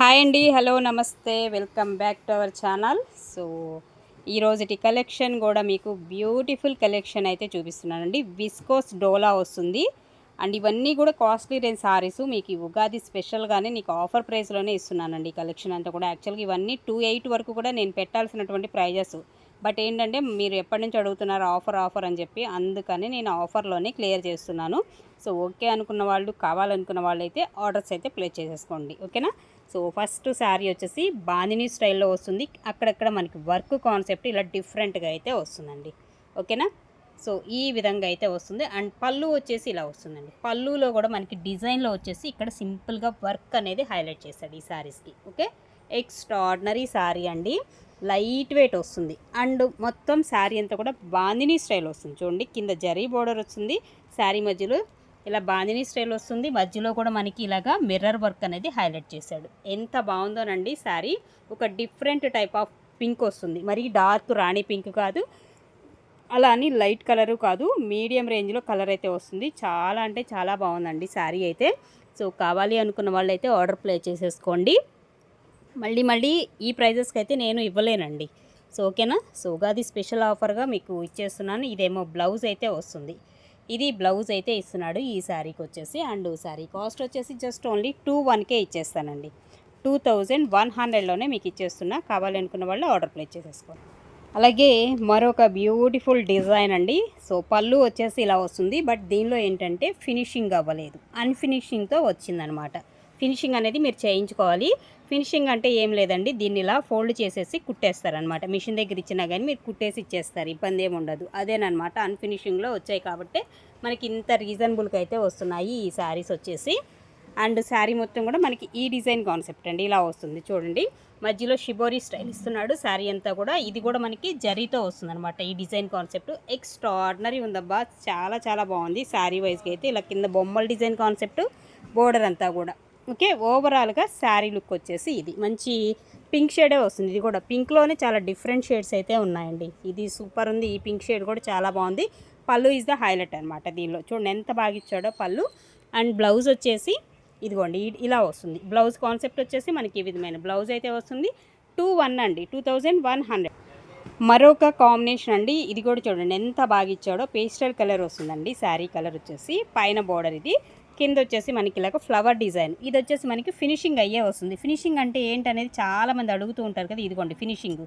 Hi అండి hello నమస్తే welcome back to our channel. So ఈరోజుటి collection కూడా మీకు బ్యూటిఫుల్ కలెక్షన్ అయితే చూపిస్తున్నానండి. విస్కోస్ డోలా వస్తుంది. అండ్ ఇవన్నీ కూడా కాస్ట్లీ రేంజ్ సారీస్ మీకు ఉగాది స్పెషల్గానే నీకు ఆఫర్ ప్రైస్లోనే ఇస్తున్నానండి కలెక్షన్ అంతా కూడా. యాక్చువల్గా ఇవన్నీ టూ ఎయిట్ వరకు కూడా నేను పెట్టాల్సినటువంటి ప్రైజెస్ బట్ ఏంటంటే మీరు ఎప్పటి నుంచి అడుగుతున్నారు ఆఫర్ ఆఫర్ అని చెప్పి అందుకని నేను ఆఫర్లోనే క్లియర్ చేస్తున్నాను. సో ఓకే అనుకున్న వాళ్ళు కావాలనుకున్న వాళ్ళు అయితే ఆర్డర్స్ అయితే ప్లేస్ చేసేసుకోండి. ఓకేనా సో ఫస్ట్ శారీ వచ్చేసి బాందిని స్టైల్లో వస్తుంది. అక్కడక్కడ మనకి వర్క్ కాన్సెప్ట్ ఇలా డిఫరెంట్గా అయితే వస్తుందండి. ఓకేనా? సో ఈ విధంగా అయితే వస్తుంది. అండ్ పళ్ళు వచ్చేసి ఇలా వస్తుందండి. పళ్ళులో కూడా మనకి డిజైన్లో వచ్చేసి ఇక్కడ సింపుల్గా వర్క్ అనేది హైలైట్ చేశాడు ఈ శారీస్కి. ఓకే? ఎక్స్ట్రాడినరీ శారీ అండి. లైట్ వెయిట్ వస్తుంది. అండ్ మొత్తం శారీ అంతా కూడా బాందిని స్టైల్ వస్తుంది. చూడండి కింద జరీ బోర్డర్ వచ్చింది. శారీ మధ్యలో ఇలా బాందిని స్టైల్ వస్తుంది. మధ్యలో కూడా మనకి ఇలాగా మిర్రర్ వర్క్ అనేది హైలైట్ చేశాడు. ఎంత బాగుందోనండి శారీ ఒక డిఫరెంట్ టైప్ ఆఫ్ పింక్ వస్తుంది. మరి డార్క్ రాణి పింక్ కాదు. అలా అని లైట్ కలరు కాదు. మీడియం రేంజ్లో కలర్ అయితే వస్తుంది. చాలా అంటే చాలా బాగుందండి శారీ అయితే. సో కావాలి అనుకున్న వాళ్ళు అయితే ఆర్డర్ ప్లే చేసేసుకోండి. మళ్ళీ మళ్ళీ ఈ ప్రైజెస్కి అయితే నేను ఇవ్వలేనండి. సో ఓకేనా సో ఉగాది స్పెషల్ ఆఫర్గా మీకు ఇచ్చేస్తున్నాను. ఇదేమో బ్లౌజ్ అయితే వస్తుంది. ఇది బ్లౌజ్ అయితే ఇస్తున్నాడు ఈ శారీకి వచ్చేసి. అండ్ శారీ కాస్ట్ వచ్చేసి జస్ట్ ఓన్లీ టూ వన్కే ఇచ్చేస్తానండి. టూ థౌజండ్ వన్ హండ్రెడ్లోనే మీకు ఇచ్చేస్తున్నా. కావాలనుకున్న వాళ్ళు ఆర్డర్ ప్లేస్ చేసేసుకోండి. అలాగే మరొక బ్యూటిఫుల్ డిజైన్ అండి. సో పళ్ళు వచ్చేసి ఇలా వస్తుంది. బట్ దీనిలో ఏంటంటే ఫినిషింగ్ అవ్వలేదు. అన్ఫినిషింగ్తో వచ్చిందనమాట. ఫినిషింగ్ అనేది మీరు చేయించుకోవాలి. ఫినిషింగ్ అంటే ఏం లేదండి. దీన్ని ఇలా ఫోల్డ్ చేసేసి కుట్టేస్తారనమాట మిషన్ దగ్గర ఇచ్చినా కానీ మీరు కుట్టేసి ఇచ్చేస్తారు. ఇబ్బంది ఏమి ఉండదు. అదేనమాట అన్ఫినిషింగ్లో వచ్చాయి కాబట్టి మనకి ఇంత రీజనబుల్గా అయితే వస్తున్నాయి ఈ శారీస్ వచ్చేసి. అండ్ శారీ మొత్తం కూడా మనకి ఈ డిజైన్ కాన్సెప్ట్ అండి. ఇలా వస్తుంది. చూడండి. మధ్యలో షిబోరీ స్టైల్ ఇస్తున్నాడు. శారీ అంతా కూడా ఇది కూడా మనకి జరీతో వస్తుంది అనమాట ఈ డిజైన్ కాన్సెప్ట్ ఎక్స్ట్రాడినరీ ఉందబ్బా. చాలా చాలా బాగుంది. శారీ వైజ్గా అయితే ఇలా కింద బొమ్మల డిజైన్ కాన్సెప్ట్ బోర్డర్ అంతా కూడా. ఓకే ఓవరాల్గా శారీ లుక్ వచ్చేసి ఇది. మంచి పింక్ షేడే వస్తుంది. ఇది కూడా పింక్లోనే చాలా డిఫరెంట్ షేడ్స్ అయితే ఉన్నాయండి. ఇది సూపర్ ఉంది. ఈ పింక్ షేడ్ కూడా చాలా బాగుంది. పళ్ళు ఈజ్ ద హైలైట్ అనమాట దీనిలో. చూడండి ఎంత బాగా ఇచ్చాడో పళ్ళు. అండ్ బ్లౌజ్ వచ్చేసి ఇదిగోండి ఇలా వస్తుంది. బ్లౌజ్ కాన్సెప్ట్ వచ్చేసి మనకి ఈ విధమైన బ్లౌజ్ అయితే వస్తుంది. టూ వన్ అండి. టూ థౌజండ్ వన్ హండ్రెడ్ మరొక కాంబినేషన్ అండి. ఇది కూడా చూడండి ఎంత బాగా ఇచ్చాడో. పేస్టల్ కలర్ వస్తుందండి. శారీ కలర్ వచ్చేసి పైన బోర్డర్ ఇది. కింద వచ్చేసి మనకి ఇలాగ ఫ్లవర్ డిజైన్ ఇది వచ్చేసి మనకి ఫినిషింగ్ అయ్యే వస్తుంది. ఫినిషింగ్ అంటే ఏంటనేది చాలామంది అడుగుతూ ఉంటారు కదా ఇదిగోండి ఫినిషింగ్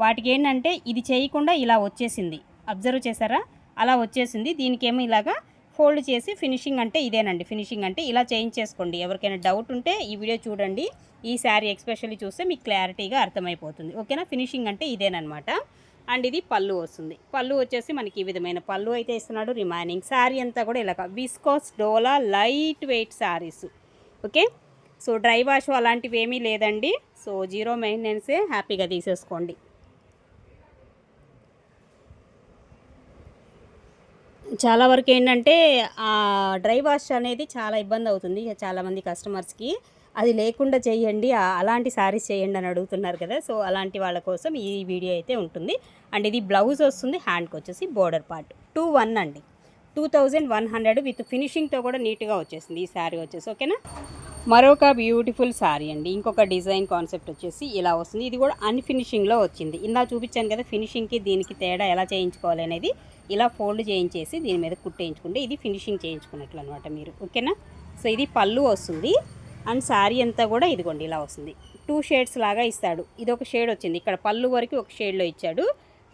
వాటికి ఏంటంటే ఇది చేయకుండా ఇలా వచ్చేసింది. అబ్జర్వ్ చేశారా? అలా వచ్చేసింది. దీనికేమో ఇలాగా ఫోల్డ్ చేసి ఫినిషింగ్ అంటే ఇదేనండి. ఫినిషింగ్ అంటే ఇలా చేయించేసుకోండి చేసుకోండి. ఎవరికైనా డౌట్ ఉంటే ఈ వీడియో చూడండి. ఈ శారీ ఎక్స్పెషల్లీ చూస్తే మీకు క్లారిటీగా అర్థమైపోతుంది. ఓకేనా ఫినిషింగ్ అంటే ఇదేనమాట అండ్ ఇది పళ్ళు వస్తుంది. పళ్ళు వచ్చేసి మనకి ఈ విధమైన పళ్ళు అయితే ఇస్తున్నాడు. రిమైనింగ్ శారీ అంతా కూడా ఇలాగ విస్కోస్ డోలా light weight saris okay so dry wash అలాంటివి ఏమీ లేదండి. సో జీరో మెయింటెనెన్సే హ్యాపీగా తీసేసుకోండి. చాలా వరకు ఏంటంటే ఆ డ్రై వాష్ అనేది చాలా ఇబ్బంది అవుతుంది. చాలామంది కస్టమర్స్కి అది లేకుండా చేయండి అలాంటి శారీస్ చేయండి అని అడుగుతున్నారు కదా. సో అలాంటి వాళ్ళ కోసం ఈ వీడియో అయితే ఉంటుంది. అండ్ ఇది బ్లౌజ్ వస్తుంది హ్యాండ్కి వచ్చేసి బోర్డర్ పార్ట్. టూ వన్ అండి. Two thousand one hundred with ఫినిషింగ్తో కూడా నీట్గా వచ్చేసింది ఈ శారీ వచ్చేసి ఓకేనా? మరొక బ్యూటిఫుల్ శారీ అండి. ఇంకొక డిజైన్ కాన్సెప్ట్ వచ్చేసి ఇలా వస్తుంది. ఇది కూడా అన్ఫినిషింగ్లో వచ్చింది. ఇందా చూపించాను కదా ఫినిషింగ్కి దీనికి తేడా ఎలా చేయించుకోవాలి అనేది ఇలా ఫోల్డ్ చేయించేసి దీని మీద కుట్టేయించుకుంటే ఇది ఫినిషింగ్ చేయించుకున్నట్లు అనమాట మీరు ఓకేనా? సో ఇది పళ్ళు వస్తుంది. అండ్ శారీ అంతా కూడా ఇదిగోండి ఇలా వస్తుంది. టూ షేడ్స్ లాగా ఇస్తాడు. ఇది ఒక షేడ్ వచ్చింది. ఇక్కడ పళ్ళు వరకు ఒక షేడ్లో ఇచ్చాడు.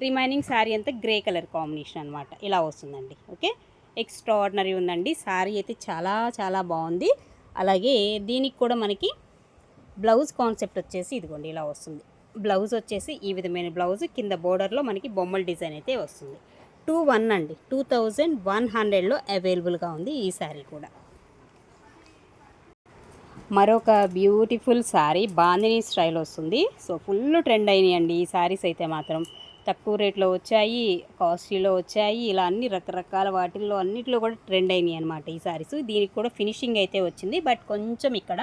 రిమైనింగ్ శారీ అంతా గ్రే కలర్ కాంబినేషన్ అనమాట ఇలా వస్తుందండి. ఓకే? ఎక్స్ట్రా ఆర్డినరీ ఉందండి. శారీ అయితే చాలా చాలా బాగుంది. అలాగే దీనికి కూడా మనకి బ్లౌజ్ కాన్సెప్ట్ వచ్చేసి ఇదిగోండి ఇలా వస్తుంది. బ్లౌజ్ వచ్చేసి ఈ విధమైన బ్లౌజ్. కింద బోర్డర్లో మనకి బొమ్మల డిజైన్ అయితే వస్తుంది. టూ వన్ అండి. టూ థౌజండ్ వన్ హండ్రెడ్లో అవైలబుల్గా ఉంది ఈ శారీ కూడా. మరొక బ్యూటిఫుల్ శారీ బాందిని స్టైల్ వస్తుంది. సో ఫుల్ ట్రెండ్ అయినాయండి. ఈ శారీస్ అయితే మాత్రం తక్కువ రేట్లో వచ్చాయి కాస్ట్లీలో వచ్చాయి. ఇలా అన్ని రకరకాల వాటిల్లో అన్నిట్లో కూడా ట్రెండ్ అయినాయి అనమాట ఈ శారీస్. దీనికి కూడా ఫినిషింగ్ అయితే వచ్చింది. బట్ కొంచెం ఇక్కడ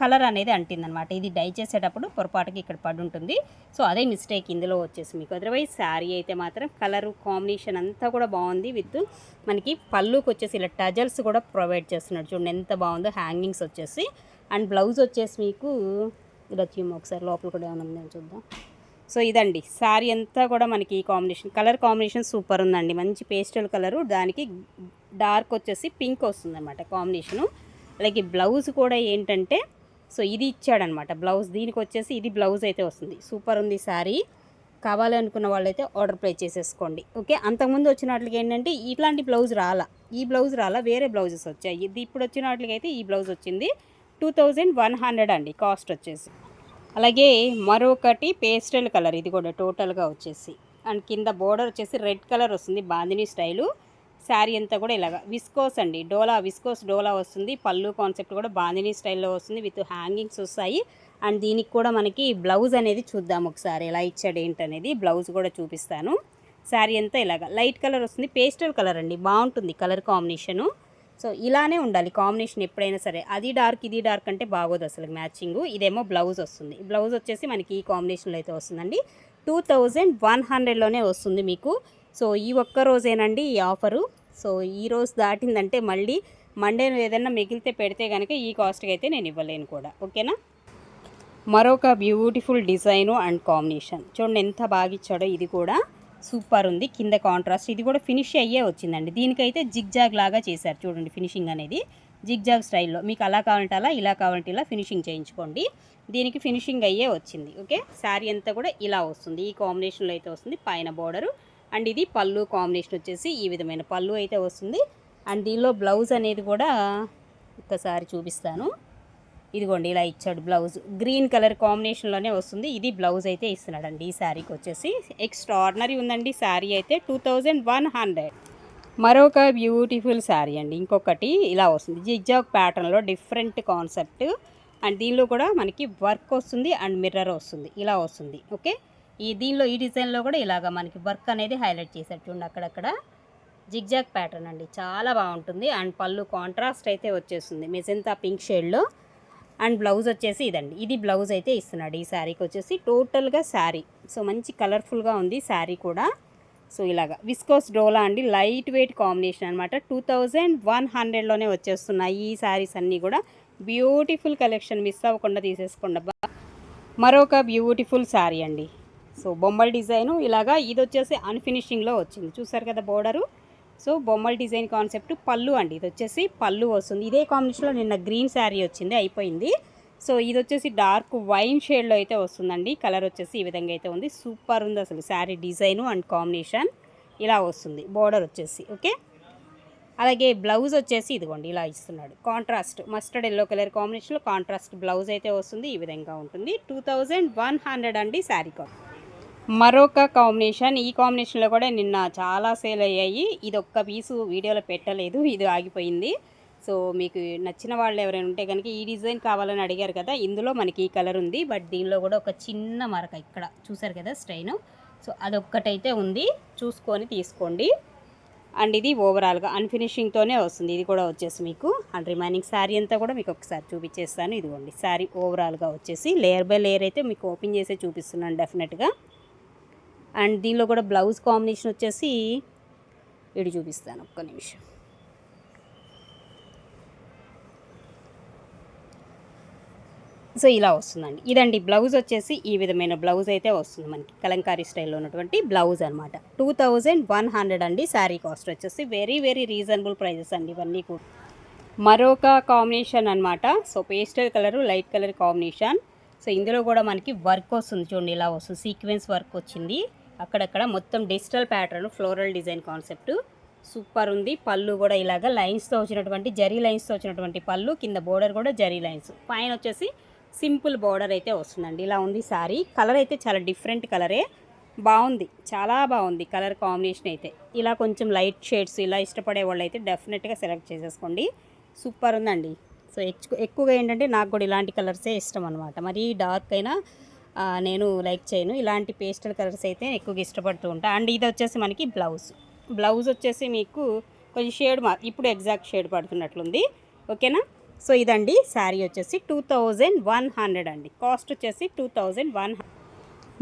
కలర్ అనేది అంటిందనమాట ఇది డై చేసేటప్పుడు పొరపాటుకి ఇక్కడ పడి ఉంటుంది. సో అదే మిస్టేక్ ఇందులో వచ్చేసి మీకు. అదర్వైజ్ శారీ అయితే మాత్రం కలరు కాంబినేషన్ అంతా కూడా బాగుంది విత్ మనకి పళ్ళుకి వచ్చేసి ఇలా టజల్స్ కూడా ప్రొవైడ్ చేస్తున్నాడు చూడండి ఎంత బాగుందో హ్యాంగింగ్స్ వచ్చేసి. అండ్ బ్లౌజ్ వచ్చేసి మీకు ఇలా చీమ ఒకసారి లోపల కూడా ఏమైనా ఉందని చూద్దాం. సో ఇదండి శారీ అంతా కూడా మనకి ఈ కాంబినేషన్ కలర్ కాంబినేషన్ సూపర్ ఉందండి. మంచి పేస్టల్ కలరు దానికి డార్క్ వచ్చేసి పింక్ వస్తుందన్నమాట కాంబినేషను. అలాగే బ్లౌజ్ కూడా ఏంటంటే సో ఇది ఇచ్చాడనమాట బ్లౌజ్ దీనికి వచ్చేసి ఇది బ్లౌజ్ అయితే వస్తుంది. సూపర్ ఉంది శారీ కావాలనుకున్న వాళ్ళైతే ఆర్డర్ ప్లేస్ చేసేసుకోండి. ఓకే అంతకుముందు వచ్చిన వాటికి ఏంటంటే ఇట్లాంటి బ్లౌజ్ రాలా ఈ బ్లౌజ్ రాలా వేరే బ్లౌజెస్ వచ్చాయి. ఇది ఇప్పుడు వచ్చిన వాటికి అయితే ఈ బ్లౌజ్ వచ్చింది. టూ థౌజండ్ వన్ హండ్రెడ్ అండి కాస్ట్ వచ్చేసి. అలాగే మరొకటి పేస్టల్ కలర్ ఇది కూడా టోటల్గా వచ్చేసి. అండ్ కింద బోర్డర్ వచ్చేసి రెడ్ కలర్ వస్తుంది బాందిని స్టైలు. శారీ అంతా కూడా ఇలాగ విస్కోస్ అండి డోలా విస్కోస్ డోలా వస్తుంది. పళ్ళు కాన్సెప్ట్ కూడా బాందిని స్టైల్లో వస్తుంది విత్ హ్యాంగింగ్స్ వస్తాయి. అండ్ దీనికి కూడా మనకి బ్లౌజ్ అనేది చూద్దాం ఒకసారి ఎలా ఇచ్చాడు ఏంటనేది బ్లౌజ్ కూడా చూపిస్తాను. శారీ అంతా ఇలాగ లైట్ కలర్ వస్తుంది పేస్టల్ కలర్ అండి బాగుంటుంది కలర్ కాంబినేషను. సో ఇలానే ఉండాలి కాంబినేషన్ ఎప్పుడైనా సరే. అది డార్క్ ఇది డార్క్ అంటే బాగోదు అసలు మ్యాచింగ్. ఇదేమో బ్లౌజ్ వస్తుంది. బ్లౌజ్ వచ్చేసి మనకి ఈ కాంబినేషన్లో అయితే వస్తుందండి. టూ థౌజండ్ వన్ హండ్రెడ్లోనే వస్తుంది మీకు. సో ఈ ఒక్క రోజేనండి ఈ ఆఫరు. సో ఈ రోజు దాటిందంటే మళ్ళీ మండే ఏదైనా మిగిలితే పెడితే కనుక ఈ కాస్ట్కి అయితే నేను ఇవ్వలేను కూడా. ఓకేనా? మరొక బ్యూటిఫుల్ డిజైను అండ్ కాంబినేషన్. చూడండి ఎంత బాగా ఇచ్చాడో ఇది కూడా. సూపర్ ఉంది. కింద కాంట్రాస్ట్ ఇది కూడా ఫినిష్ అయ్యే వచ్చిందండి. దీనికైతే జిగ్ జాగ్ లాగా చేశారు చూడండి ఫినిషింగ్ అనేది. జిగ్ జాగ్ స్టైల్లో. మీకు అలా కావాలంటే అలా ఇలా కావాలంటే ఇలా ఫినిషింగ్ చేయించుకోండి. దీనికి ఫినిషింగ్ అయ్యే వచ్చింది. ఓకే? శారీ అంతా కూడా ఇలా వస్తుంది. ఈ కాంబినేషన్లో అయితే వస్తుంది. పైన బోర్డరు అండ్ ఇది పళ్ళు కాంబినేషన్ వచ్చేసి ఈ విధమైన పళ్ళు అయితే వస్తుంది. అండ్ దీనిలో బ్లౌజ్ అనేది కూడా ఒక్కసారి చూపిస్తాను. ఇదిగోండి ఇలా ఇచ్చాడు బ్లౌజ్. గ్రీన్ కలర్ కాంబినేషన్లోనే వస్తుంది. ఇది బ్లౌజ్ అయితే ఇస్తున్నాడండి. ఈ శారీకి వచ్చేసి ఎక్స్ట్రాడినరీ ఉందండి. శారీ అయితే టూ థౌజండ్ వన్ హండ్రెడ్. మరొక బ్యూటిఫుల్ శారీ అండి. ఇంకొకటి ఇలా వస్తుంది. జిగ్జాగ్ ప్యాటర్న్లో డిఫరెంట్ కాన్సెప్ట్. అండ్ దీనిలో కూడా మనకి వర్క్ వస్తుంది అండ్ మిర్రర్ వస్తుంది. ఇలా వస్తుంది. ఓకే? ఈ దీనిలో ఈ డిజైన్లో కూడా ఇలాగ మనకి వర్క్ అనేది హైలైట్ చేశారు చూడండి అక్కడక్కడ జిగ్జాగ్ ప్యాటర్న్ అండి. చాలా బాగుంటుంది. అండ్ పళ్ళు కాంట్రాస్ట్ అయితే వచ్చేస్తుంది. మెజంతా పింక్ షేడ్లో. అండ్ బ్లౌజ్ వచ్చేసి ఇదండి. ఇది బ్లౌజ్ అయితే ఇస్తున్నాడు ఈ శారీకి వచ్చేసి. టోటల్గా శారీ. సో మంచి కలర్ఫుల్గా ఉంది శారీ కూడా. సో ఇలాగా. విస్కోస్ డోలా అండి. లైట్ వెయిట్ కాంబినేషన్ అనమాట టూ థౌజండ్ వన్ హండ్రెడ్లోనే వచ్చేస్తున్నాయి ఈ శారీస్ అన్నీ కూడా. బ్యూటిఫుల్ కలెక్షన్ మిస్ అవ్వకుండా తీసేసుకోండి మరొక బ్యూటిఫుల్ శారీ అండి. సో బొమ్మల డిజైను ఇలాగా. ఇది వచ్చేసి అన్ఫినిషింగ్లో వచ్చింది. చూసారు కదా బోర్డరు? సో బొమ్మల డిజైన్ కాన్సెప్ట్ పళ్ళు అండి. ఇది వచ్చేసి పళ్ళు వస్తుంది. ఇదే కాంబినేషన్లో నిన్న గ్రీన్ శారీ వచ్చింది అయిపోయింది. సో ఇది వచ్చేసి డార్క్ వైన్ షేడ్లో అయితే వస్తుందండి. కలర్ వచ్చేసి ఈ విధంగా అయితే ఉంది. సూపర్ ఉంది అసలు శారీ డిజైను అండ్ కాంబినేషన్. ఇలా వస్తుంది. బోర్డర్ వచ్చేసి ఓకే? అలాగే బ్లౌజ్ వచ్చేసి ఇదిగోండి ఇలా ఇస్తున్నాడు. కాంట్రాస్ట్ మస్టర్డ్ ఎల్లో కలర్ కాంబినేషన్లో కాంట్రాస్ట్ బ్లౌజ్ అయితే వస్తుంది. ఈ విధంగా ఉంటుంది. టూ థౌజండ్ వన్ హండ్రెడ్ అండి శారీ కాస్ట్. మరొక కాంబినేషన్. ఈ కాంబినేషన్లో కూడా నిన్న చాలా సేల్ అయ్యాయి. ఇది ఒక్క పీసు వీడియోలో పెట్టలేదు. ఇది ఆగిపోయింది. సో మీకు నచ్చిన వాళ్ళు ఎవరైనా ఉంటే కనుక ఈ డిజైన్ కావాలని అడిగారు కదా ఇందులో మనకి ఈ కలర్ ఉంది. బట్ దీనిలో కూడా ఒక చిన్న మరక ఇక్కడ చూసారు కదా స్ట్రైన్ సో అదొక్కటైతే ఉంది. చూసుకొని తీసుకోండి. అండ్ ఇది ఓవరాల్గా అన్ఫినిషింగ్తోనే వస్తుంది. ఇది కూడా వచ్చేసి మీకు అండ్ రిమైనింగ్ శారీ అంతా కూడా మీకు ఒకసారి చూపించేస్తాను. ఇదిగోండి. శారీ ఓవరాల్గా వచ్చేసి లేయర్ బై లేయర్ అయితే మీకు ఓపెన్ చేసే చూపిస్తున్నాను డెఫినెట్గా. అండ్ దీనిలో కూడా బ్లౌజ్ కాంబినేషన్ వచ్చేసి ఇటు చూపిస్తాను ఒక్క నిమిషం. సో ఇలా వస్తుందండి. ఇదండి బ్లౌజ్ వచ్చేసి ఈ విధమైన బ్లౌజ్ అయితే వస్తుంది మనకి. కలంకారీ స్టైల్లో ఉన్నటువంటి బ్లౌజ్ అనమాట టూ థౌజండ్ వన్ హండ్రెడ్ అండి శారీ కాస్ట్ వచ్చేసి. వెరీ వెరీ రీజనబుల్ ప్రైజెస్ అండి ఇవన్నీ కూడా. మరొక కాంబినేషన్ అనమాట so pastel colour light colour combination. So ఇందులో కూడా మనకి వర్క్ వస్తుంది చూడండి ఇలా వస్తుంది. సీక్వెన్స్ వర్క్ వచ్చింది. అక్కడక్కడ మొత్తం digital pattern floral design concept. Super ఉంది. పళ్ళు కూడా ఇలాగ లైన్స్తో వచ్చినటువంటి జరీ లైన్స్తో వచ్చినటువంటి పళ్ళు కింద బోర్డర్ కూడా జరీ లైన్స్. పైన వచ్చేసి సింపుల్ బోర్డర్ అయితే వస్తుందండి. ఇలా ఉంది సారీ. కలర్ అయితే చాలా డిఫరెంట్ కలరే. బాగుంది. చాలా బాగుంది కలర్ కాంబినేషన్ అయితే. ఇలా కొంచెం లైట్ షేడ్స్ ఇలా ఇష్టపడే వాళ్ళు అయితే డెఫినెట్గా సెలెక్ట్ చేసేసుకోండి. సూపర్ ఉందండి. సో ఎక్కు ఎక్కువగా ఏంటంటే నాకు కూడా ఇలాంటి కలర్సే ఇష్టం అనమాట మరి డార్క్ అయినా నేను లైక్ చేయను. ఇలాంటి పేస్టల్ కలర్స్ అయితే ఎక్కువగా ఇష్టపడుతూ ఉంటాను అండ్ ఇది వచ్చేసి మనకి బ్లౌజ్. బ్లౌజ్ వచ్చేసి మీకు కొంచెం షేడ్ మా ఇప్పుడు ఎగ్జాక్ట్ షేడ్ పడుతున్నట్లుంది. ఓకేనా? సో ఇదండి. శారీ వచ్చేసి టూ థౌజండ్ వన్ హండ్రెడ్ అండి. కాస్ట్ వచ్చేసి టూ థౌజండ్ వన్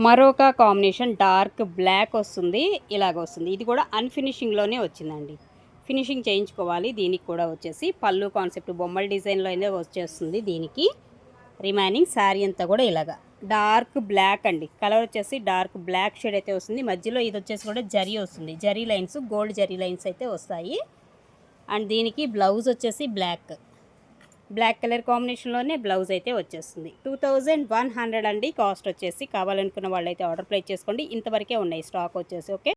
మరొక కాంబినేషన్ డార్క్ బ్లాక్ వస్తుంది. ఇలాగ వస్తుంది. ఇది కూడా అన్ఫినిషింగ్లోనే వచ్చిందండి. ఫినిషింగ్ చేయించుకోవాలి. దీనికి కూడా వచ్చేసి పళ్ళు కాన్సెప్ట్ బొమ్మల డిజైన్లో అయితే వచ్చేస్తుంది దీనికి. రిమైనింగ్ శారీ అంతా కూడా ఇలాగా. డార్క్ బ్లాక్ అండి. కలర్ వచ్చేసి డార్క్ బ్లాక్ షేడ్ అయితే వస్తుంది. మధ్యలో ఇది వచ్చేసి కూడా జరీ వస్తుంది. Zari lines gold zari lines అయితే వస్తాయి. అండ్ దీనికి బ్లౌజ్ వచ్చేసి బ్లాక్. బ్లాక్ కలర్ కాంబినేషన్లోనే బ్లౌజ్ అయితే వచ్చేస్తుంది. టూ థౌజండ్ వన్ హండ్రెడ్ అండి కాస్ట్ వచ్చేసి. కావాలనుకున్న వాళ్ళైతే ఆర్డర్ ప్లేస్ చేసుకోండి. ఇంతవరకే ఉన్నాయి స్టాక్ వచ్చేసి ఓకే?